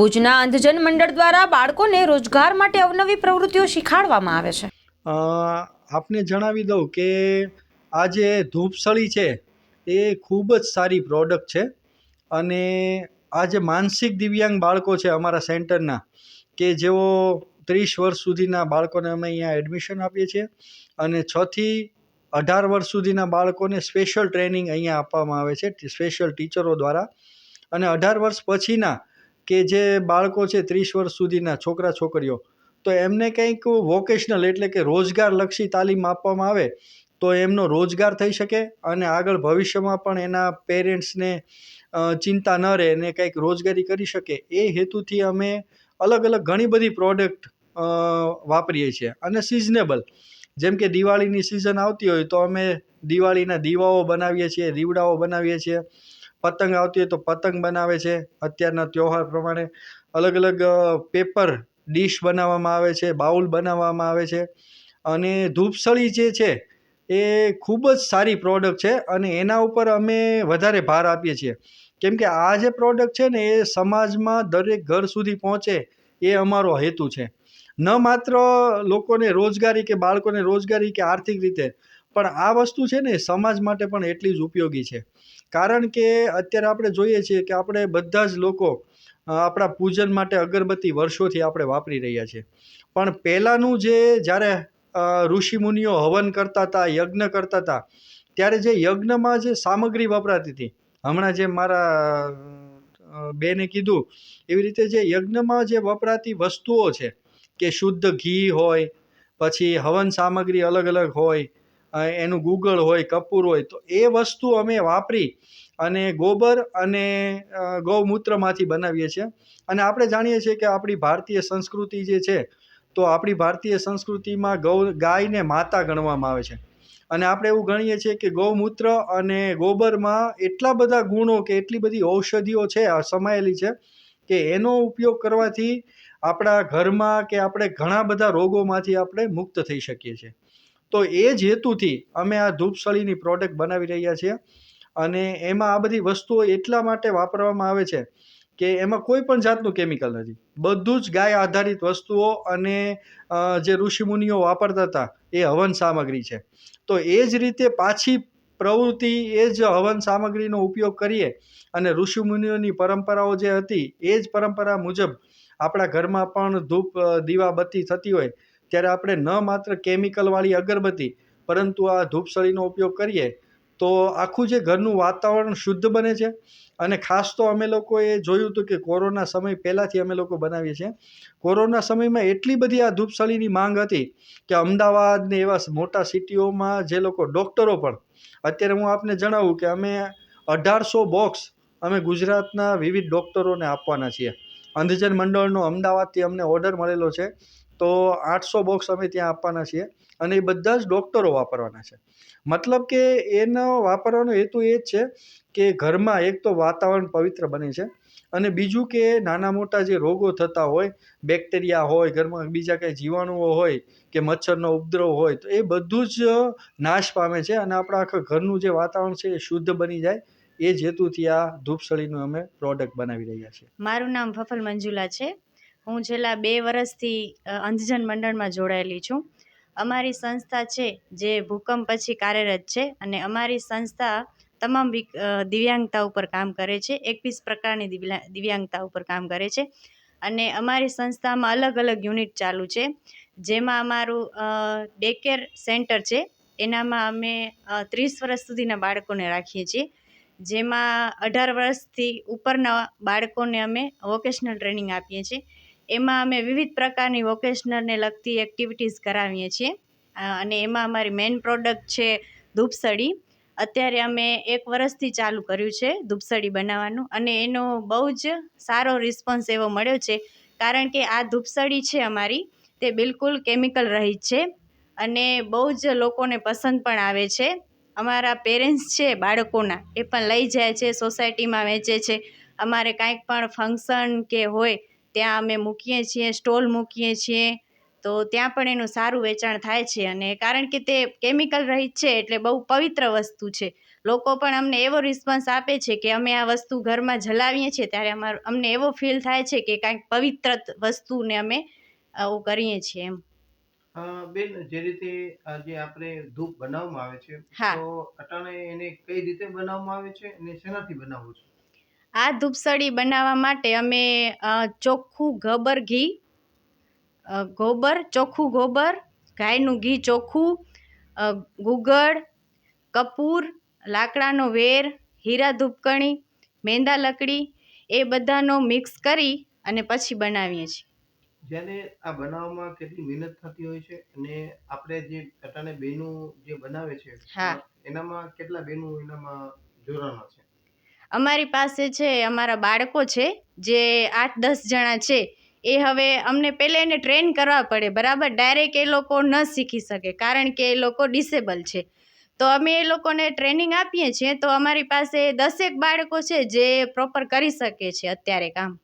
ભુજના અંધજન મંડળ દ્વારા બાળકોને રોજગાર માટે અવનવી પ્રવૃત્તિઓ શીખવાડવામાં આવે છે. આપને જણાવી દઉં કે આ જે ધૂપસળી છે, એ ખૂબ જ સારી પ્રોડક્ટ છે અને આ જે માનસિક દિવ્યાંગ બાળકો છે અમારા સેન્ટરના, કે જેઓ ત્રીસ વર્ષ સુધીના બાળકોને અમે અહીંયા એડમિશન આપીએ છીએ અને છથી અઢાર વર્ષ સુધીના બાળકોને સ્પેશિયલ ટ્રેનિંગ અહીંયા આપવામાં આવે છે સ્પેશિયલ ટીચરો દ્વારા. અને અઢાર વર્ષ પછીના કે જે બાળકો છે ત્રીસ વર્ષ સુધીના છોકરા છોકરીઓ, તો એમને કંઈક વોકેશનલ એટલે કે રોજગારલક્ષી તાલીમ આપવામાં આવે, તો એમનો રોજગાર થઈ શકે અને આગળ ભવિષ્યમાં પણ એના પેરેન્ટ્સને ચિંતા ન રહે અને કંઈક રોજગારી કરી શકે, એ હેતુથી અમે અલગ અલગ ઘણી બધી પ્રોડક્ટ વાપરીએ છીએ અને સિઝનેબલ જેમ કે દિવાળીની સિઝન આવતી હોય તો અમે દિવાળીના દીવાઓ બનાવીએ છીએ દીવડાઓ બનાવીએ છીએ પતંગ આવતી હોય તો પતંગ બનાવે છે. અત્યારના તહેવાર પ્રમાણે અલગ અલગ પેપર ડીશ બનાવવામાં આવે છે, બાઉલ બનાવવામાં આવે છે. અને ધૂપસળી જે છે, એ ખૂબ જ સારી પ્રોડક્ટ છે અને એના ઉપર અમે વધારે ભાર આપીએ છીએ. કેમ કે આ જે પ્રોડક્ટ છે ને, એ સમાજમાં દરેક ઘર સુધી પહોંચે એ અમારો હેતુ છે. ન માત્ર લોકોને રોજગારી કે બાળકોને રોજગારી કે આર્થિક રીતે પણ આ વસ્તુ છે ને સમાજ માટે પણ એટલી જ ઉપયોગી છે. કારણ કે અત્યારે આપણે જોઈએ છીએ કે આપણે બધા જ લોકો આપણા પૂજન માટે અગરબત્તી વર્ષોથી આપણે વાપરી રહ્યા છીએ. પણ પહેલાંનું જે જ્યારે ઋષિમુનિઓ હવન કરતા હતા, યજ્ઞ કરતા હતા, ત્યારે જે યજ્ઞમાં જે સામગ્રી વપરાતી હતી, હમણાં જે મારા બેને કીધું, એવી રીતે જે યજ્ઞમાં જે વપરાતી વસ્તુઓ છે, કે શુદ્ધ ઘી હોય, પછી હવન સામગ્રી અલગ અલગ હોય એનું ગૂગળ હોય કપૂર હોય, તો એ વસ્તુ અમે વાપરી અને ગોબર અને ગૌમૂત્રમાંથી બનાવીએ છીએ. અને આપણે જાણીએ છીએ કે આપણી ભારતીય સંસ્કૃતિ જે છે, તો આપણી ભારતીય સંસ્કૃતિમાં ગૌ, ગાયને માતા ગણવામાં આવે છે. અને આપણે એવું ગણીએ છીએ કે ગૌમૂત્ર અને ગોબરમાં એટલા બધા ગુણો કે એટલી બધી ઔષધિઓ છે સમાયેલી છે, કે એનો ઉપયોગ કરવાથી આપણા ઘરમાં કે આપણે ઘણા બધા રોગોમાંથી આપણે મુક્ત થઈ શકીએ છીએ. તો એ જ હેતુથી અમે આ ધૂપસળીની પ્રોડક્ટ બનાવી રહ્યા છીએ. અને એમાં આ બધી વસ્તુઓ એટલા માટે વાપરવામાં આવે છે કે એમાં કોઈ પણ જાતનું કેમિકલ નથી. બધું જ ગાય આધારિત વસ્તુઓ અને જે ઋષિમુનિઓ વાપરતા હતા એ હવન સામગ્રી છે. તો એ જ રીતે પાછી પ્રવૃત્તિ એ જ હવન સામગ્રીનો ઉપયોગ કરીએ અને ઋષિમુનિઓની પરંપરાઓ જે હતી એ જ પરંપરા મુજબ આપણા ઘરમાં પણ ધૂપ દીવા દીવાબત્તી થતી હોય ત્યારે આપણે ન માત્ર કેમિકલવાળી અગરબત્તી, પરંતુ આ ધૂપસળીનો ઉપયોગ કરીએ, તો આખું જે ઘરનું વાતાવરણ શુદ્ધ બને છે. અને ખાસ તો અમે લોકોએ જોયું હતું કે કોરોના સમય પહેલાંથી અમે લોકો બનાવીએ છીએ. કોરોના સમયમાં એટલી બધી આ ધૂપસળીની માંગ હતી કે અમદાવાદ ને એવા મોટા સિટીઓમાં જે લોકો, ડૉક્ટરો પણ, અત્યારે હું આપને જણાવું કે અમે અઢારસો બોક્સ અમે ગુજરાતના વિવિધ ડૉક્ટરોને આપવાના છીએ. અંધજન મંડળનો અમદાવાદથી અમને ઓર્ડર મળેલો છે. તો આઠસો બોક્સ અમે ત્યાં આપવાના છીએ અને એ બધા જ ડૉક્ટરો વાપરવાના છે. મતલબ કે એનો વાપરવાનો હેતુ એ જ છે કે ઘરમાં એક તો વાતાવરણ પવિત્ર બને છે અને બીજું કે નાના મોટા જે રોગો થતા હોય બેક્ટેરિયા હોય, ઘરમાં બીજા કંઈ જીવાણુઓ હોય કે મચ્છરનો ઉપદ્રવ હોય તો એ બધું જ નાશ પામે છે અને આપણા આખા ઘરનું જે વાતાવરણ છે એ શુદ્ધ બની જાય. એ જ હેતુથી આ ધૂપસળીનું અમે પ્રોડક્ટ બનાવી રહ્યા છીએ. મારું નામ ફફલ મંજુલા છે. હું છેલ્લા બે વર્ષથી અંધજન મંડળમાં જોડાયેલી છું. અમારી સંસ્થા છે, જે ભૂકંપ પછી કાર્યરત છે અને અમારી સંસ્થા તમામ દિવ્યાંગતા ઉપર કામ કરે છે, એકવીસ પ્રકારની દિવ્યાંગતા ઉપર કામ કરે છે. અને અમારી સંસ્થામાં અલગ અલગ યુનિટ ચાલુ છે, જેમાં અમારું ડે કેર સેન્ટર છે. એનામાં અમે ત્રીસ વર્ષ સુધીના બાળકોને રાખીએ છીએ, જેમાં અઢાર વર્ષથી ઉપરના બાળકોને અમે વોકેશનલ ટ્રેનિંગ આપીએ છીએ. એમાં અમે વિવિધ પ્રકારની વોકેશનલને લગતી એક્ટિવિટીઝ કરાવીએ છીએ. અને એમાં અમારી મેઇન પ્રોડક્ટ છે ધૂપસળી. અત્યારે અમે એક વર્ષથી ચાલુ કર્યું છે ધૂપસળી બનાવવાનું અને એનો બહુ જ સારો રિસ્પોન્સ એવો મળ્યો છે. કારણ કે આ ધૂપસળી છે અમારી, તે બિલકુલ કેમિકલ રહિત છે અને બહુ જ લોકોને પસંદ પણ આવે છે. અમારા પેરેન્ટ્સ છે બાળકોના, એ પણ લઈ જાય છે સોસાયટીમાં વેચે છે. અમારે કાંઈક પણ ફંક્શન કે હોય ત્યાં અમે મૂકીએ છીએ સ્ટોલ મૂકીએ છીએ તો ત્યાં પણ એનું સારું વેચાણ થાય છે. અને કારણ કે તે કેમિકલ રહિત છે એટલે બહુ પવિત્ર વસ્તુ છે. લોકો પણ અમને એવો રિસ્પોન્સ આપે છે કે અમે આ વસ્તુ ઘરમાં જલાવીએ છીએ ત્યારે અમાર અમને એવો ફીલ થાય છે કે કાંઈક પવિત્ર વસ્તુને અમે આવું કરીએ છીએ એમ. બેન જે રીતે આજે આપણે ધૂપ બનાવવામાં આવે છે. તો અટાણે એને કઈ રીતે બનાવવામાં આવે છે અને શેનાથી બનાવવું છો? આ ધૂપસળી બનાવવા માટે અમે ચોખ્ખું ગબર ઘી ગોબર ચોખ્ખું ગોબર ગાયનું ઘી ચોખ્ખું ગુગળ કપૂર લાકડાનો વેર હીરા ધૂપકણી મેંદા લકડી એ બધાનો મિક્સ કરી અને પછી બનાવીએ છીએ જ્યારે આ બનાવવામાં કેટલી મહેનત થતી હોય છે અને આપણે જે અટાણે બેનું જે બનાવે છે હા. એનામાં કેટલા બેનું એનામાં જોડાણ છે અમારી પાસે છે, અમારા બાળકો છે, જે આઠ દસ જણા છે, એ હવે અમને પહેલાં એને ટ્રેન કરવા પડે, બરાબર? ડાયરેક્ટ એ લોકો ન શીખી શકે, કારણ કે એ લોકો ડિસેબલ છે. તો અમે એ લોકોને ટ્રેનિંગ આપીએ છીએ, તો અમારી પાસે દસેક બાળકો છે, જે પ્રોપર કરી શકે છે અત્યારે કામ.